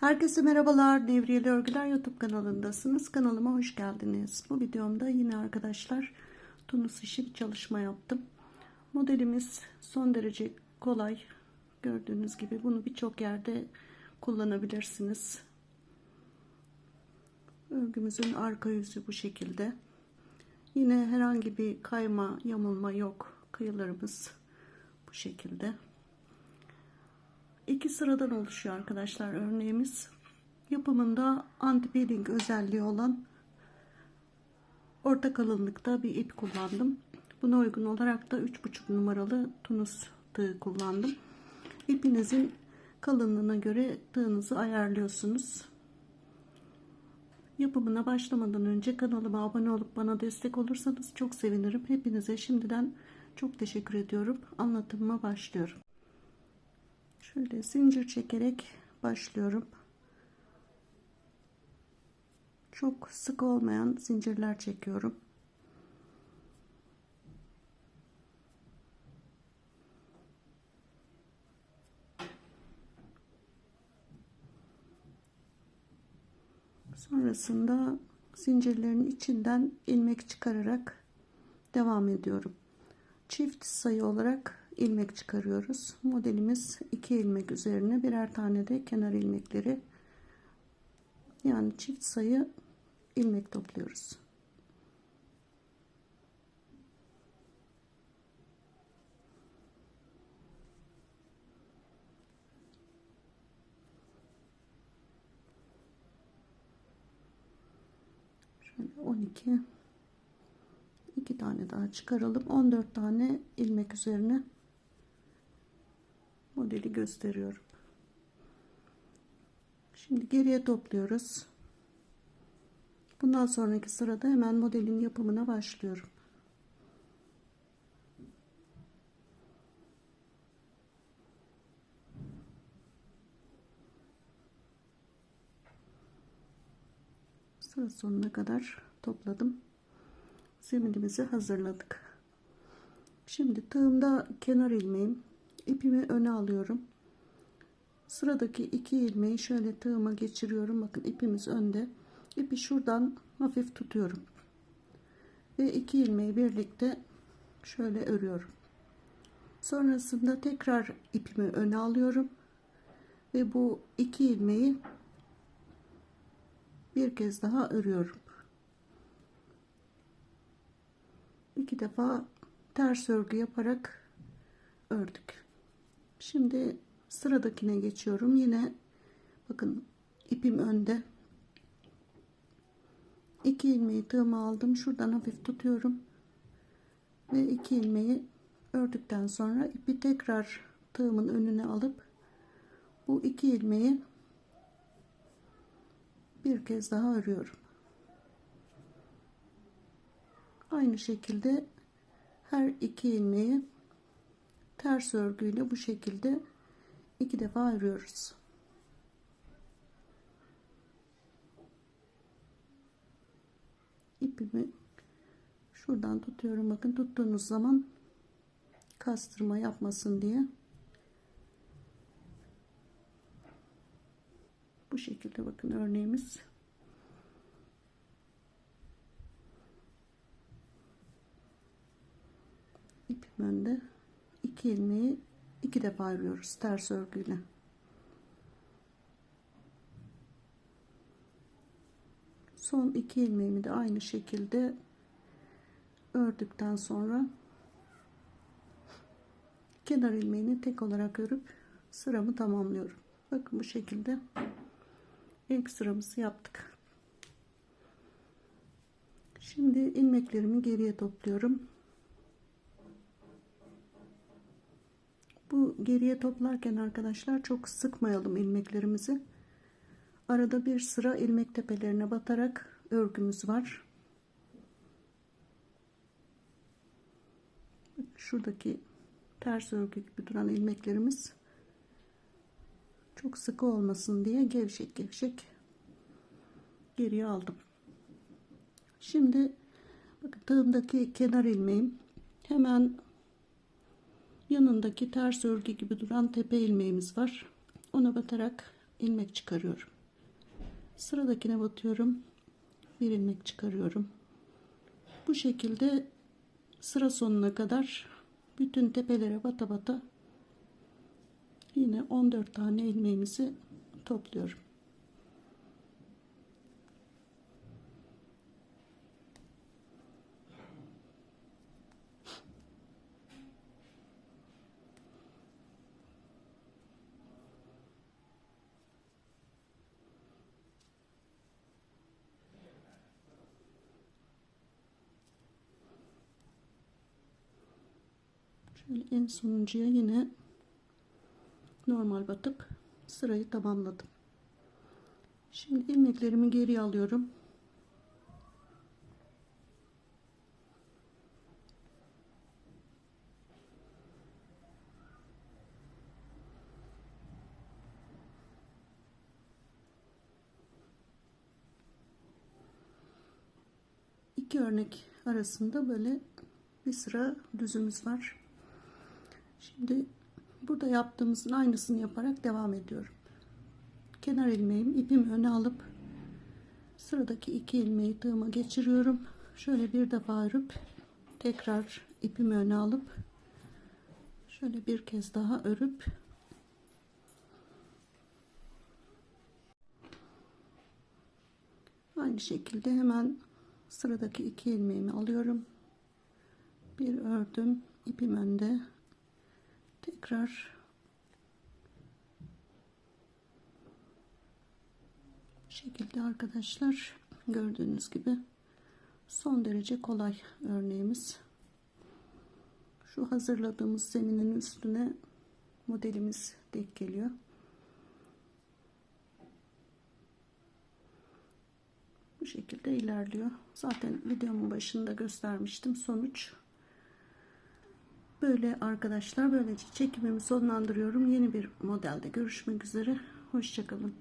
Herkese merhabalar. Devriyeli Örgüler YouTube kanalındasınız. Kanalıma hoş geldiniz. Bu videomda yine arkadaşlar tunus işi bir çalışma yaptım. Modelimiz son derece kolay. Gördüğünüz gibi bunu birçok yerde kullanabilirsiniz. Örgümüzün arka yüzü bu şekilde. Yine herhangi bir kayma, yamulma yok. Kıyılarımız bu şekilde. İki sıradan oluşuyor arkadaşlar örneğimiz. Yapımında anti-peeling özelliği olan orta kalınlıkta bir ip kullandım. Buna uygun olarak da 3,5 numaralı tunus tığı kullandım. İpinizin kalınlığına göre tığınızı ayarlıyorsunuz. Yapımına başlamadan önce kanalıma abone olup bana destek olursanız çok sevinirim. Hepinize şimdiden çok teşekkür ediyorum. Anlatımıma başlıyorum. Şöyle zincir çekerek başlıyorum. Çok sık olmayan zincirler çekiyorum. Sonrasında zincirlerin içinden ilmek çıkararak devam ediyorum. Çift sayı olarak ilmek çıkarıyoruz. Modelimiz 2 ilmek üzerine birer tane de kenar ilmekleri yani çift sayı ilmek topluyoruz. Şöyle 12 2 tane daha çıkaralım. 14 tane ilmek üzerine modeli gösteriyorum. Şimdi geriye topluyoruz. Bundan sonraki sırada hemen modelin yapımına başlıyorum. Sıra sonuna kadar topladım. Zeminimizi hazırladık. Şimdi tığımda kenar ilmeğim ipimi öne alıyorum. Sıradaki iki ilmeği şöyle tığıma geçiriyorum. Bakın ipimiz önde. İpi şuradan hafif tutuyorum. Ve iki ilmeği birlikte şöyle örüyorum. Sonrasında tekrar ipimi öne alıyorum. Ve bu iki ilmeği bir kez daha örüyorum. İki defa ters örgü yaparak ördük. Şimdi sıradakine geçiyorum. Yine bakın ipim önde. İki ilmeği tığıma aldım. Şuradan hafif tutuyorum. Ve iki ilmeği ördükten sonra ipi tekrar tığımın önüne alıp bu iki ilmeği bir kez daha örüyorum. Aynı şekilde her iki ilmeği ters örgüyle bu şekilde iki defa örüyoruz. İpimi şuradan tutuyorum. Bakın tuttuğunuz zaman kastırma yapmasın diye. Bu şekilde bakın örneğimiz. İpim önde. İki ilmeği iki defa örüyoruz ters örgüyle. Son iki ilmeğimi de aynı şekilde ördükten sonra kenar ilmeğini tek olarak örüp sıramı tamamlıyorum. Bakın bu şekilde ilk sıramızı yaptık. Şimdi ilmeklerimi geriye topluyorum. Geriye toplarken arkadaşlar çok sıkmayalım ilmeklerimizi. Arada bir sıra ilmek tepelerine batarak örgümüz var. Şuradaki ters örgü gibi duran ilmeklerimiz çok sıkı olmasın diye gevşek gevşek geriye aldım. Şimdi bakın tığımdaki kenar ilmeğim hemen yanındaki ters örgü gibi duran tepe ilmeğimiz var. Ona batarak ilmek çıkarıyorum. Sıradakine batıyorum. Bir ilmek çıkarıyorum. Bu şekilde sıra sonuna kadar bütün tepelere bata bata yine 14 tane ilmeğimizi topluyorum. En sonuncuya yine normal batıp sırayı tamamladım. Şimdi ilmeklerimi geri alıyorum. iki örnek arasında böyle bir sıra düzümüz var. Şimdi burada yaptığımızın aynısını yaparak devam ediyorum. Kenar ilmeğim ipimi öne alıp sıradaki iki ilmeği tığıma geçiriyorum. Şöyle bir defa örüp tekrar ipimi öne alıp şöyle bir kez daha örüp aynı şekilde hemen sıradaki iki ilmeğimi alıyorum. Bir ördüm ipim önde tekrar. Bu şekilde arkadaşlar gördüğünüz gibi son derece kolay örneğimiz. Şu hazırladığımız zeminin üstüne modelimiz denk geliyor. Bu şekilde ilerliyor. Zaten videomun başında göstermiştim sonuç Böyle arkadaşlar böylece çekimimi sonlandırıyorum. Yeni bir modelde görüşmek üzere. Hoşçakalın.